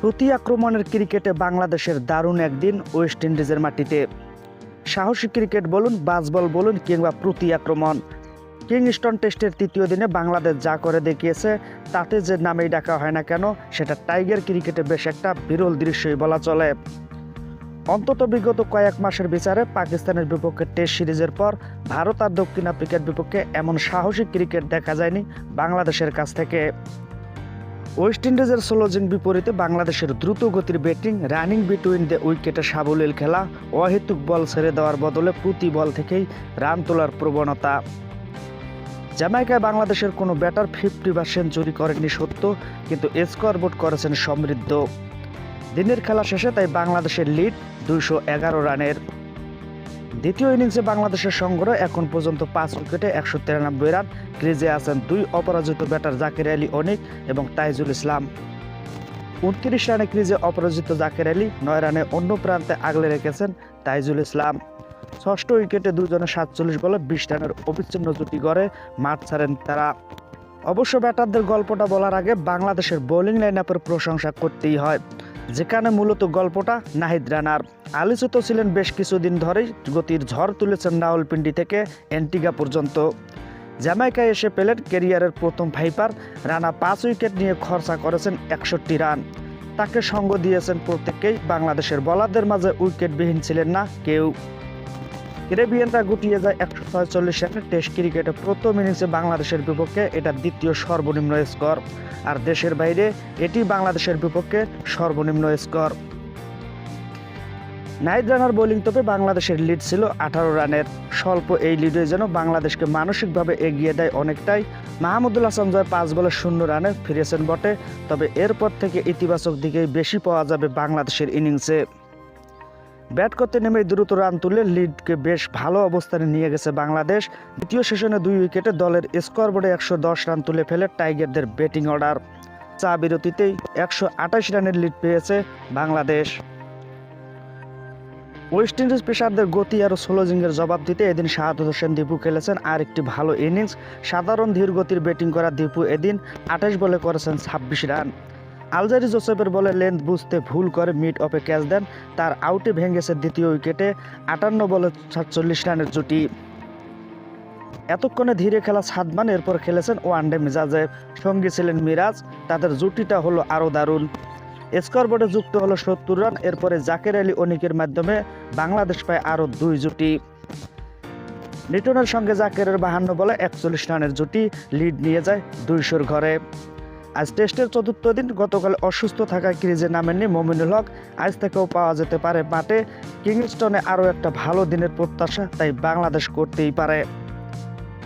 প্রতি আক্রমণের ক্রিকেটে বাংলাদেশের দারুণ একদিন ওয়েস্ট ইন্ডিজের মাটিতে। সাহসী ক্রিকেট বলুন, বাসবল বলুন, কিংবা প্রতি আক্রমণ। কিংস্টন টেস্টের তৃতীয় দিনে বাংলাদেশ যা করে দেখিয়েছে, তাতে যে নামেই ডাকা হয় না কেন, সেটা টাইগার ক্রিকেটে বেশ একটা বিরল দৃশ্যই বলা চলে। অন্তত বিগত কয়েক মাসের বিচারে পাকিস্তানের বিপক্ষে টেস্ট সিরিজের পর ভারত আর দক্ষিণ আফ্রিকার বিপক্ষে এমন সাহসী ক্রিকেট দেখা যায়নি বাংলাদেশের কাছ থেকে। ওয়েস্ট ইন্ডিজের স্লোজিং বিপরীতে বাংলাদেশের দ্রুত গতির ব্যাটিং রানিং বিটুইন দ্য উইকেটে সাবলীল খেলা, অহেতুক বল ছেড়ে দেওয়ার বদলে প্রতি বল থেকেই রান তোলার প্রবণতা। জামাইকায় বাংলাদেশের কোনো ব্যাটার ফিফটি বা সেঞ্চুরি করেননি সত্য, কিন্তু স্কোর বোর্ড করেছেন সমৃদ্ধ। দিনের খেলা শেষে তাই বাংলাদেশের লিড দুইশো এগারো রানের। দ্বিতীয় ইনিংসে বাংলাদেশের সংগ্রহ এখন পর্যন্ত পাঁচ উইকেটে একশো তিরানব্বই রান, ক্রিজে আছেন দুই অপরাজিত ব্যাটার জাকির আলী অনিক এবং তাইজুল ইসলাম। উনত্রিশ রানে ক্রিজে অপরাজিত জাকির আলী, নয় রানে অন্য প্রান্তে আগলে রেখেছেন তাইজুল ইসলাম। ষষ্ঠ উইকেটে দুজনে সাতচল্লিশ বলে বিশ রানের অবিচ্ছিন্ন জুটি গড়ে মাঠ ছাড়েন তারা। অবশ্য ব্যাটারদের গল্পটা বলার আগে বাংলাদেশের বোলিং লাইন প্রশংসা করতেই হয়। যেখানে মূলত গল্পটা নাহিদ রানার। আলোচিত ছিলেন বেশ কিছুদিন ধরেই গতির ঝড় তুলেছেন রাওয়ালপিন্ডি থেকে অ্যান্টিগা পর্যন্ত। জ্যামাইকায় এসে পেলেন কেরিয়ারের প্রথম ফাইপার রানা পাঁচ উইকেট নিয়ে খরচা করেছেন একষট্টি রান। তাকে সঙ্গ দিয়েছেন প্রত্যেকেই বাংলাদেশের বলারদের মাঝে উইকেটবিহীন ছিলেন না কেউ। ক্যারিবিয়ানরা গুটিয়ে যায় একশো ছয়চল্লিশ রানে টেস্ট ক্রিকেটে প্রথম ইনিংসে বাংলাদেশের বিপক্ষে এটা দ্বিতীয় সর্বনিম্ন স্কোর। আর দেশের বাইরে এটি বাংলাদেশের বিপক্ষে সর্বনিম্ন স্কোর। নাইট রানার বোলিং তোপে বাংলাদেশের লিড ছিল আঠারো রানের। স্বল্প এই লিডে যেন বাংলাদেশকে মানসিকভাবে এগিয়ে দেয় অনেকটাই। মাহমুদুল হাসান জয় পাঁচ বলে শূন্য রানে ফিরেছেন বটে। তবে এরপর থেকে ইতিবাচক দিকেই বেশি পাওয়া যাবে বাংলাদেশের ইনিংসে। ব্যাট করতে নেমে দ্রুত রান তুলে লিডকে বেশ ভালো অবস্থানে নিয়ে গেছে বাংলাদেশ। দ্বিতীয় সেশনে দুই উইকেটে দলের স্কোর বোর্ডে একশো দশ রান তুলে ফেলে টাইগারদের ব্যাটিং অর্ডার। চা বিরতিতেই একশো আঠাশ রানের লিড পেয়েছে বাংলাদেশ। ওয়েস্ট ইন্ডিজ পেশারদের গতি আর স্লোজিংয়ের জবাব দিতে এদিন শাহাদ হোসেন দীপু খেলেছেন আর একটি ভালো ইনিংস। সাধারণ ধীর গতির ব্যাটিং করা দীপু এদিন আঠাশ বলে করেছেন ছাব্বিশ রান। আলজারি জোসেফের বলে লেন্থ বুঝতে ভুল করে মিড অফে ক্যাচ দেন। তার আউটে ভেঙেছে দ্বিতীয় উইকেটে আটান্ন বলে সাতচল্লিশ রানের জুটি। এতক্ষণে ধীরে খেলা সাদমান এরপর খেলেছেন ওয়ানডে মেজাজে সঙ্গী ছিলেন মিরাজ। তাদের জুটিটা হলো আরও দারুণ। স্কোর বোর্ডে যুক্ত হলো সত্তর রান, এরপরে জাকের আলী অনিকের মাধ্যমে বাংলাদেশ পায় আরও দুই জুটি। লিটনের সঙ্গে জাকেরের বাহান্ন বলে একচল্লিশ রানের জুটি, লিড নিয়ে যায় দুইশোর ঘরে। আজ টেস্টের চতুর্থ দিন, গতকাল অসুস্থ থাকায় ক্রিজে নামেননি মমিনুল হক। আজ থেকেও পাওয়া যেতে পারে মাঠে। কিংস্টনে আরও একটা ভালো দিনের প্রত্যাশা, তাই বাংলাদেশ করতেই পারে।